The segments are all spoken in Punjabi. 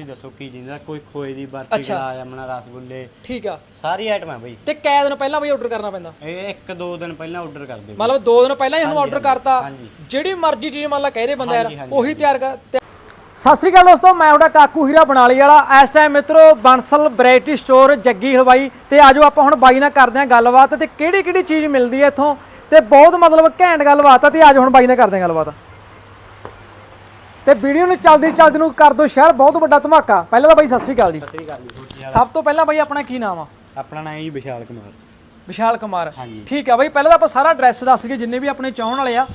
ਤੁਸੀਂ ਦੱਸੋ ਕੀ ਜਿੰਦਾ ਕੋਈ ਖੋਏ ਦੀ ਬਰਫੀ ਅੱਛਾ। ਗੁਲਾਬ ਜਾਮਣਾ ਰਸਗੁੱਲੇ। ਠੀਕ ਆ। ਸਾਰੀ ਆਈਟਮ ਬਈ। ਤੇ ਕੈ ਦਿਨ ਪਹਿਲਾਂ ਬਈ ਆਰਡਰ ਕਰਨਾ ਪੈਂਦਾ? ਇਹ ਇੱਕ ਦੋ ਦਿਨ ਪਹਿਲਾਂ ਆਰਡਰ ਕਰ ਦਿਓ। ਮਤਲਬ 2 ਦਿਨ ਪਹਿਲਾਂ ਹੀ ਇਹਨੂੰ ਆਰਡਰ ਕਰਤਾ। ਹਾਂਜੀ। ਜਿਹੜੀ ਮਰਜ਼ੀ ਚੀਜ਼ ਮੰਨ ਲਾ ਕਹਦੇ ਬੰਦਾ ਯਾਰ ਹਾਂਜੀ, ਹਾਂਜੀ, ਉਹੀ ਤਿਆਰ ਕਰ ਤਿਆ- ਸਤਿ ਸ੍ਰੀ ਅਕਾਲ ਦੋਸਤੋ ਮੈਂ ਤੁਹਾਡਾ ਕਾਕੂ ਹੀਰਾ ਬਣਾਲੀ ਵਾਲਾ। ਇਸ ਟਾਈਮ ਮਿੱਤਰੋ ਬੰਸਲ ਵੈਰਾਈਟੀ ਸਟੋਰ ਜੱਗੀ ਹਲਵਾਈ। ਤੇ ਆਜੋ ਆਪਾਂ ਹੁਣ ਬਾਈ ਨਾਲ ਕਰਦੇ ਹਾਂ ਗੱਲਬਾਤ ਤੇ ਕਿਹੜੀ ਕਿਹੜੀ ਚੀਜ਼ ਮਿਲਦੀ ਹੈ ਇੱਥੋਂ? ਤੇ ਬਹੁਤ ਮਤਲਬ ਘੈਂਟ ਗੱਲਬਾਤ ਆ ਤੇ ਆਜੋ ਹੁਣ ਬਾਈ ਨਾਲ ਕਰਦੇ ਹਾਂ ਗੱਲਬਾਤ। ਤੇ ਵੀਡੀਓ ਨੂੰ ਚੱਲਦੀ ਚੱਲਦੀ ਨੂੰ ਕਰ ਦੋ ਸ਼ੇਅਰ ਬਹੁਤ ਵੱਡਾ ਧਮਾਕਾ। ਪਹਿਲਾਂ ਤਾਂ ਬਾਈ ਸਤਿ ਸ੍ਰੀ ਅਕਾਲ ਜੀ। ਸਤਿ ਸ੍ਰੀ ਅਕਾਲ ਜੀ ਹੋਰ ਕੀ ਹਾਲ? ਸਭ ਤੋਂ ਪਹਿਲਾਂ ਬਾਈ ਆਪਣਾ ਕੀ ਨਾਮ ਆ? ਆਪਣਾ ਨਾਮ ਹੈ ਜੀ ਵਿਸ਼ਾਲ ਕੁਮਾਰ। ਵਿਸ਼ਾਲ ਕੁਮਾਰ। ਹਾਂਜੀ। ਠੀਕ ਆ ਬਾਈ ਪਹਿਲਾਂ ਤਾਂ ਆਪਾਂ ਸਾਰਾ ਐਡਰੈਸ ਦੱਸ ਗਏ ਜਿੰਨੇ ਵੀ ਆਪਣੇ ਚਾਹਣ ਵਾਲੇ ਆ।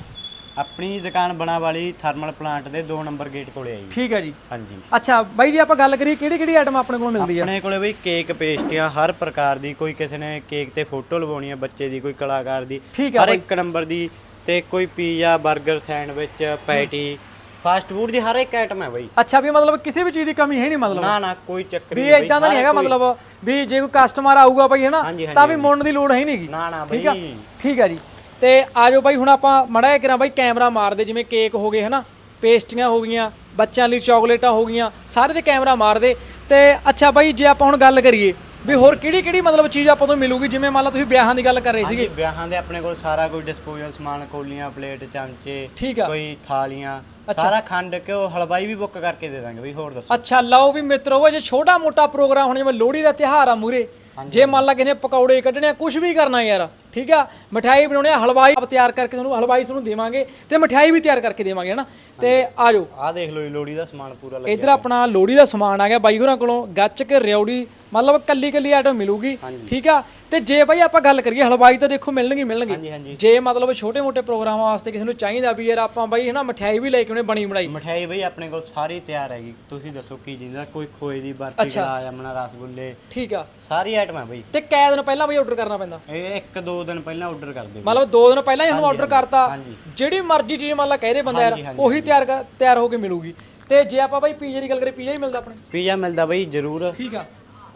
ਆਪਣੀ ਦੁਕਾਨ ਬਣਾ ਵਾਲੀ ਥਰਮਲ ਪਲਾਂਟ ਦੇ 2 ਨੰਬਰ ਗੇਟ ਕੋਲੇ ਆ ਜੀ। ਠੀਕ ਹੈ ਜੀ। ਹਾਂਜੀ। ਅੱਛਾ ਬਾਈ ਜੀ ਆਪਾਂ ਗੱਲ ਕਰੀਏ ਕਿਹੜੀ ਕਿਹੜੀ ਆਈਟਮ ਆਪਣੇ ਕੋਲ ਮਿਲਦੀ ਆ? ਆਪਣੇ ਕੋਲੇ ਬਈ ਕੇਕ ਪੇਸਟੀਆਂ ਹਰ ਪ੍ਰਕਾਰ ਦੀ ਕੋਈ ਕਿਸੇ ਨੇ ਕੇਕ ਤੇ ਫੋਟੋ ਲਵਾਉਣੀ ਹੈ ਬੱਚੇ ਦੀ ਕੋਈ ਕਲਾਕਾਰ ਦੀ ਠੀਕ ਆ ਹਰ ਇੱਕ ਨੰਬਰ ਦੀ ਤੇ ਕੋਈ ਪੀਜ਼ਾ 버ਗਰ ਸੈਂਡਵਿਚ ਪੈਟੀ ਫਾਸਟ ਫੂਡ ਦੀ ਹਰ ਇੱਕ ਆਈਟਮ ਹੈ ਬਈ। ਅੱਛਾ ਵੀ ਮਤਲਬ ਕਿਸੇ ਵੀ ਚੀਜ਼ ਦੀ ਕਮੀ ਹੈ ਨਹੀਂ ਮਤਲਬ। ਨਾ ਨਾ ਕੋਈ ਚੱਕਰ ਵੀ ਨਹੀਂ ਇਦਾਂ ਦਾ ਨਹੀਂ ਹੈਗਾ ਮਤਲਬ ਵੀ ਜੇ ਕੋਈ ਕਸਟਮਰ ਆਊਗਾ ਬਾਈ ਹਨਾ ਹਾਂਜੀ, ਤਾਂ ਵੀ ਮੁੜਨ ਦੀ ਲੋੜ ਹੈ ਨਹੀਂਗੀ ਨਾ ਨਾ ਠੀਕ ਆ? ਬਈ। ਠੀਕ ਆ ਜੀ। ਤੇ ਆਜੋ ਬਾਈ ਹੁਣ ਆਪਾਂ ਮੜਾ ਜਿਹਾ ਕਰਾਂ ਬਾਈ ਕੈਮਰਾ ਮਾਰਦੇ ਜਿਵੇਂ ਕੇਕ ਹੋ ਗਏ ਹਨਾ ਪੇਸਟੀਆਂ ਹੋ ਗਈਆਂ ਬੱਚਿਆਂ ਲਈ ਚਾਕਲੇਟਾਂ ਹੋ ਗਈਆਂ ਸਾਰੇ ਤੇ ਕੈਮਰਾ ਮਾਰਦੇ। ਤੇ ਅੱਛਾ ਬਾਈ ਜੇ ਆਪਾਂ ਹੁਣ ਗੱਲ ਕਰੀਏ ਵੀ ਹੋਰ ਕਿਹੜੀ ਕਿਹੜੀ ਮਤਲਬ ਚੀਜ਼ ਆਪਾਂ ਤੋਂ ਮਿਲੂਗੀ? ਜਿਵੇਂ ਮੰਨ ਲਾ ਤੁਸੀਂ ਵਿਆਹਾਂ ਦੀ ਗੱਲ ਕਰ ਰਹੇ ਸੀਗੇ। ਹਾਂਜੀ ਵਿਆਹਾਂ ਦੇ ਆਪਣੇ ਕੋਲ ਸਾਰਾ ਕੋਈ ਡਿਸਪੋਜ਼ਲ ਸਮਾਨ ਕੋਲੀਆਂ ਪਲੇਟ ਚਮਚੇ ਠੀਕ ਆ। ਕੋਈ ਥਾਲੀਆਂ ਸਾਰਾ ਖੰਡ ਘਿਓ ਹਲਵਾਈ ਵੀ ਬੁੱਕ ਕਰਕੇ ਦੇ ਦਾਂਗੇ ਬਈ ਹੋਰ ਦੱਸੋ। ਅੱਛਾ ਲਓ ਵੀ ਮਿੱਤਰੋ ਜੇ ਛੋਟਾ ਮੋਟਾ ਪ੍ਰੋਗਰਾਮ ਹੁਣ ਜਿਵੇਂ ਲੋਹੜੀ ਦਾ ਤਿਉਹਾਰ ਆ ਮੂਰੇ ਜੇ ਮੰਨ ਲਾ ਕਿਸੇ ਨੇ ਪਕੌੜੇ ਕੱਢਣੇ ਆ ਕੁਝ ਵੀ ਕਰਨਾ ਯਾਰ ਠੀਕ ਆ? ਮਠਿਆਈ ਬਣਾਉਣੀ ਆ ਹਲਵਾਈ ਆਪ ਤਿਆਰ ਕਰਕੇ ਤੁਹਾਨੂੰ ਹਲਵਾਈ ਤੁਹਾਨੂੰ ਦੇਵਾਂਗੇ ਤੇ ਮਠਿਆਈ ਵੀ ਤਿਆਰ ਕਰਕੇ ਦੇਵਾਂਗੇ ਹਨਾ? ਤੇ ਆਜੋ ਆਹ ਦੇਖ ਲਓ ਜੀ ਲੋੜੀ ਦਾ ਸਮਾਨ ਪੂਰਾ ਲੱਗਿਆ ਇਧਰ ਆਪਣਾ ਲੋਹੜੀ ਦਾ ਸਮਾਨ ਆ ਗਿਆ ਬਾਈ ਹੋਰਾਂ ਕੋਲੋਂ ਗੱਚਕ ਰਿਉੜੀ ਮਤਲਬ ਕੱਲੀ ਕੱਲੀ ਆਈਟਮ ਮਿਲੂਗੀ ਠੀਕ ਆ? ਤੇ ਜੇ ਬਾਈ ਆਪਾਂ ਗੱਲ ਕਰੀਏ ਹਲਵਾਈ ਤਾਂ ਦੇਖੋ ਮਿਲਣਗੇ ਮਿਲਣਗੇ। ਜੇ ਮਤਲਬ ਛੋਟੇ ਮੋਟੇ ਪ੍ਰੋਗਰਾਮਾਂ ਵਾਸਤੇ ਕਿਸੇ ਨੂੰ ਚਾਹੀਦਾ ਵੀ ਯਾਰ ਆਪਾਂ ਬਾਈ ਹਨਾ ਮਠਿਆਈ ਵੀ ਲੈ ਕੇ ਆਉਣੇ ਬਣੀ ਬਣਾਈ। ਮਠਿਆਈ ਬਈ ਆਪਣੇ ਕੋਲ ਸਾਰੀ ਤਿਆਰ ਹੈਗੀ। ਤੁਸੀਂ ਦੱਸੋ ਕੀ ਜਿੰਦਾ ਕੋਈ ਖੋਏ ਦੀ ਬਰਫੀ। ਗੁਲਾਬ ਜਾਮਣਾ ਰਸਗੁੱਲੇ ਠੀਕ ਆ। ਸਾਰੀ ਆਈਟਮ ਹੈ ਬਈ। ਤੇ ਕੈ ਦਿਨ ਪਹਿਲਾਂ ਬਾਈ ਆਰਡਰ ਕਰਨਾ ਪੈਂਦਾ? ਇਹ ਇੱਕ ਦੋ ਦਿਨ ਪਹਿਲਾਂ ਆਰਡਰ ਕਰ ਦਿਓ। ਮਤਲਬ 2 ਦਿਨ ਪਹਿਲਾਂ ਹੀ ਇਹਨੂੰ ਆਰਡਰ ਕਰਤਾ। ਜਿਹੜੀ ਮਰਜ਼ੀ ਚੀਜ਼ ਮੰਨ ਲਾ ਕਹਦੇ ਬੰਦਾ ਯਾਰ ਉਹੀ ਤਿਆਰ ਤਿਆਰ ਹੋ ਕੇ ਮਿਲੂਗੀ। ਤੇ ਜੇ ਆਪਾਂ ਬਾਈ ਪੀਜ਼ੇ ਦੀ ਗੱਲ ਕਰੀਏ ਪੀਜ਼ਾ ਹੀ ਮਿਲਦਾ ਆਪਣੇ? ਪੀਜ਼ਾ ਮਿਲਦਾ ਬਈ ਜ਼ਰੂਰ। ਠੀਕ ਆ।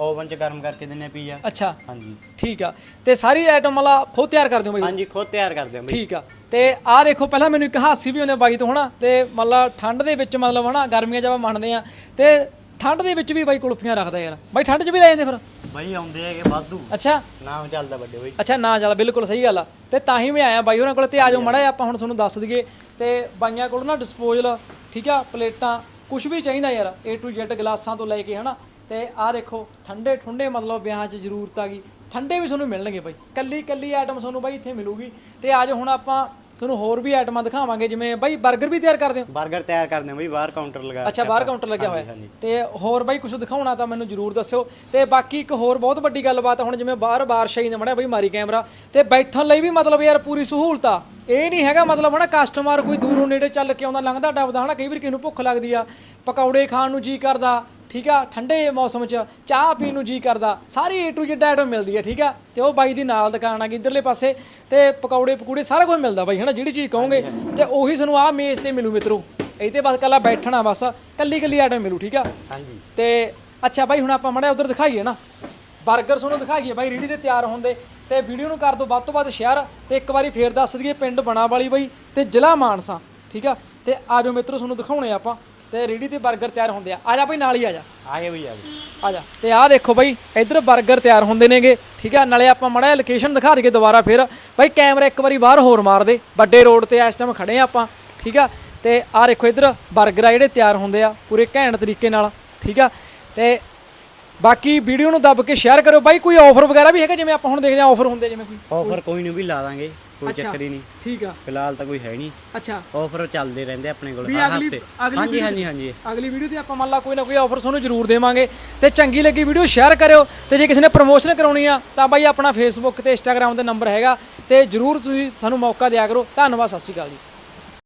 ਓਵਨ 'ਚ ਗਰਮ ਕਰਕੇ ਦਿੰਨੇ ਪੀਜ਼ਾ। ਅੱਛਾ। ਹਾਂਜੀ। ਠੀਕ ਆ। ਤੇ ਸਾਰੀ ਆਈਟਮ ਵਾਲਾ ਖੁਦ ਤਿਆਰ ਕਰ ਦਿਓ ਬਾਈ। ਹਾਂਜੀ ਖੁਦ ਤਿਆਰ ਕਰਦੇ ਹਾਂ ਬਈ। ਠੀਕ ਆ। ਤੇ ਆਹ ਦੇਖੋ ਪਹਿਲਾਂ ਮੈਨੂੰ ਇੱਕ ਹਾਸੀ ਵੀ ਉਹਨੇ ਬਾਈ ਤੋਂ ਹਨਾ ਤੇ ਮਤਲਬ ਠੰਡ ਦੇ ਵਿੱਚ ਮਤਲਬ ਹਨਾ ਗਰਮੀਆਂ ਜਦੋਂ ਮੰਨਦੇ ਆ। ਤੇ ਠੰਡ ਦੇ ਵਿੱਚ ਵੀ ਬਾਈ ਕੁਲਫੀਆਂ ਰੱਖਦਾ ਯਾਰ। ਬਾਈ ਠੰਡ 'ਚ ਵੀ ਲੈ ਜਾਂਦੇ ਫਿਰ? ਬਈ ਆਉਂਦੇ ਹੈਗੇ ਵਾਧੂ। ਅੱਛਾ। ਨਾਮ ਚੱਲਦਾ ਵੱਡੇ ਬਈ। ਅੱਛਾ ਨਾ ਚੱਲ ਬਿਲਕੁਲ ਸਹੀ ਗੱਲ ਆ। ਤੇ ਤਾਂ ਹੀ ਮੈਂ ਆਇਆ ਬਾਈ ਉਹਨਾਂ ਕੋਲ ਤੇ ਆਜੋ ਮੜਾ ਆਪਾਂ ਹੁਣ ਤੁਹਾਨੂੰ ਦੱਸ ਦਈਏ। ਤੇ ਬਾਈਆਂ ਕੋਲ ਨਾ ਡਿਸਪੋਜ਼ਲ ਠੀਕ ਆ ਪਲੇਟਾਂ ਕੁਝ ਵੀ ਚਾਹੀਦਾ ਯਾਰ A to Z ਗਲਾਸਾਂ ਤੋਂ ਲੈ ਕੇ ਹਨਾ। ਤੇ ਆਹ ਦੇਖੋ ਠੰਡੇ ਠੁੰਡੇ ਮਤਲਬ ਵਿਆਹਾਂ 'ਚ ਜ਼ਰੂਰਤ ਆ ਗਈ। ਠੰਡੇ ਵੀ ਤੁਹਾਨੂੰ ਮਿਲਣਗੇ ਬਾਈ। ਕੱਲੀ ਕੱਲੀ ਆਈਟਮ ਤੁਹਾਨੂੰ ਬਾਈ ਇੱਥੇ ਮਿਲੂਗੀ। ਤੇ ਆਜੋ ਹੁਣ ਆਪਾਂ ਤੁਹਾਨੂੰ ਹੋਰ ਵੀ ਆਈਟਮਾਂ ਦਿਖਾਵਾਂਗੇ ਜਿਵੇਂ ਬਾਈ 버ਗਰ ਵੀ ਤਿਆਰ ਕਰਦੇ ਹੋ? 버ਗਰ ਤਿਆਰ ਕਰਦੇ ਹਾਂ ਬਈ ਬਾਹਰ ਕਾਊਂਟਰ ਲਗਾ ਅੱਛਾ ਬਾਹਰ। ਕਾਊਂਟਰ ਲੱਗਿਆ ਹੋਇਆ। ਹਾਂਜੀ, ਹੈ। ਤੇ ਹੋਰ ਬਾਈ ਕੁਝ ਦਿਖਾਉਣਾ ਤਾਂ ਮੈਨੂੰ ਜਰੂਰ ਦੱਸਿਓ। ਤੇ ਬਾਕੀ ਇੱਕ ਹੋਰ ਬਹੁਤ ਵੱਡੀ ਗੱਲਬਾਤ ਆ, ਹੁਣ ਜਿਵੇਂ ਬਾਹਰ ਬਾਰਿਸ਼ ਆਈ ਨੇ ਮੜਿਆ ਬਾਈ ਮਾਰੀ ਕੈਮਰਾ। ਤੇ ਬੈਠਣ ਲਈ ਵੀ ਮਤਲਬ ਯਾਰ ਪੂਰੀ ਸਹੂਲਤ ਆ। ਇਹ ਨਹੀਂ ਹੈਗਾ ਮਤਲਬ ਹਨਾ ਕਸਟਮਰ ਕੋਈ ਦੂਰੋਂ ਨੇੜੇ ਚੱਲ ਕੇ ਆਉਂਦਾ ਲੰਘਦਾ ਡੱਬਦਾ ਹਨਾ ਕਈ ਵਾਰ ਕਿਸੇ ਨੂੰ ਭੁੱਖ ਲੱਗਦੀ ਆ। ਪਕੌੜੇ ਖਾਣ ਨੂੰ ਜੀ ਕਰਦਾ। ਠੀਕ ਆ? ਠੰਡੇ ਮੌਸਮ 'ਚ ਚਾਹ ਪੀਣ ਨੂੰ ਜੀ ਕਰਦਾ। ਸਾਰੀ ਏ ਟੂ ਜ਼ੈਡ ਆਈਟਮ ਮਿਲਦੀ ਆ ਠੀਕ ਆ? ਤੇ ਉਹ ਬਾਈ ਦੀ ਨਾਲ ਦੁਕਾਨ ਆ ਗਈ ਇਧਰਲੇ ਪਾਸੇ। ਤੇ ਪਕੌੜੇ ਪਕੂੜੇ ਸਾਰਾ ਕੁਝ ਮਿਲਦਾ ਬਾਈ ਹਨਾ? ਜਿਹੜੀ ਚੀਜ਼ ਕਹੋਗੇ। ਤੇ ਉਹੀ ਤੁਹਾਨੂੰ ਆਹ ਮੇਜ਼ ਤੇ ਮਿਲੂ ਮਿੱਤਰੋ। ਇਹ ਤੇ ਬਸ ਕੱਲਾ ਬੈਠਣਾ ਬਸ। ਕੱਲੀ ਕੱਲੀ ਆਈਟਮ ਮਿਲੂ ਠੀਕ ਆ? ਹਾਂਜੀ। ਤੇ ਅੱਛਾ ਬਾਈ ਹੁਣ ਆਪਾਂ ਮੜਿਆ ਉਧਰ ਦਿਖਾਈਏ ਨਾ। 버ਗਰ ਤੁਹਾਨੂੰ ਦਿਖਾਈਏ ਬਾਈ ਰੀੜੀ ਤੇ ਤਿਆਰ ਹੁੰਦੇ ਤੇ ਵੀਡੀਓ ਨੂੰ ਕਰ ਦਿਓ ਵੱਧ ਤੋਂ ਵੱਧ ਸ਼ੇਅਰ ਤੇ ਇੱਕ ਵਾਰੀ ਫੇਰ ਦੱਸ ਦਈਏ ਪਿੰਡ ਬਣਾ ਵਾਲੀ ਬਾਈ ਤੇ ਜ਼ਿਲ੍ਹਾ ਮਾਨਸਾ ਠੀਕ ਆ? ਤੇ ਆਜੋ ਮਿੱਤਰੋ ਤੁਹਾਨੂੰ ਦਿਖਾਉਣੇ ਆਪਾਂ। ਤੇ ਰੇੜੀ ਦੇ 버ਗਰ ਤਿਆਰ ਹੁੰਦੇ ਆ। ਆ ਜਾ ਭਾਈ ਨਾਲ ਹੀ ਆ ਜਾ। ਆਏ ਬਈ ਆ ਬਈ ਆ ਜਾ। ਤੇ ਆਹ ਦੇਖੋ ਬਾਈ ਇੱਧਰ 버ਗਰ ਤਿਆਰ ਹੁੰਦੇ ਨੇਗੇ ਠੀਕ ਆ? ਨਾਲੇ ਆਪਾਂ ਮੜਾ ਲੋਕੇਸ਼ਨ ਦਿਖਾ ਦਈਏ ਦੁਬਾਰਾ ਫਿਰ। ਬਾਈ ਕੈਮਰਾ ਇੱਕ ਵਾਰੀ ਬਾਹਰ ਹੋਰ ਮਾਰ ਦੇ। ਵੱਡੇ ਰੋਡ ਤੇ ਇਸ ਟਾਈਮ ਖੜੇ ਆ ਆਪਾਂ ਠੀਕ ਆ? ਤੇ ਆਹ ਦੇਖੋ ਇੱਧਰ 버ਗਰ ਆ ਜਿਹੜੇ ਤਿਆਰ ਹੁੰਦੇ ਆ ਪੂਰੇ ਘੈਂਟ ਤਰੀਕੇ ਨਾਲ ਠੀਕ ਆ? ਤੇ ਬਾਕੀ ਵੀਡੀਓ ਨੂੰ ਦੱਬ ਕੇ ਸ਼ੇਅਰ ਕਰਿਓ। ਬਾਈ ਕੋਈ ਆਫਰ ਵਗੈਰਾ ਵੀ ਹੈਗਾ? ਜਿਵੇਂ ਆਪਾਂ ਹੁਣ ਦੇਖਦੇ ਆ ਆਫਰ ਹੁੰਦੇ ਜਿਵੇਂ ਕੋਈ ਆਫਰ ਕੋਈ ਨਹੀਂ ਵੀ ਲਾ ਦਾਂਗੇ। ਕੋਈ ਚੱਕਰ ਹੀ ਨਹੀਂ। ਠੀਕ ਆ। ਫਿਲਹਾਲ ਤਾਂ ਕੋਈ ਹੈ ਨਹੀਂ। ਅੱਛਾ। ਆਫਰ ਚੱਲਦੇ ਰਹਿੰਦੇ ਆਪਣੇ ਕੋਲ। ਵੀ ਹਰ ਅਗਲੀ ਹਫ਼ਤੇ। ਅਗਲੀ ਹਾਂਜੀ video ਹਾਂਜੀ ਹਾਂਜੀ। ਅਗਲੀ ਵੀਡੀਓ ਤੇ ਆਪਾਂ ਮੰਨ ਲਾ ਕੋਈ ਨਾ ਕੋਈ ਆਫਰ ਤੁਹਾਨੂੰ ਜ਼ਰੂਰ ਦੇਵਾਂਗੇ। ਤੇ ਚੰਗੀ ਲੱਗੀ ਵੀਡੀਓ ਸ਼ੇਅਰ ਕਰਿਓ। ਤੇ ਜੇ ਕਿਸੇ ਨੇ ਪ੍ਰਮੋਸ਼ਨ ਕਰਾਉਣੀ ਆ ਤਾਂ ਬਾਈ ਆਪਣਾ ਫੇਸਬੁੱਕ ਤੇ ਇੰਸਟਾਗ੍ਰam ਤੇ ਨੰਬਰ ਹੈਗਾ। ਤੇ ਜ਼ਰੂਰ ਤੁਸੀਂ ਸਾਨੂੰ ਮੌਕਾ ਦਿਆ ਕਰੋ। ਧੰਨਵਾਦ ਸਤਿ ਸ਼੍ਰੀ ਅਕਾਲ ਜੀ।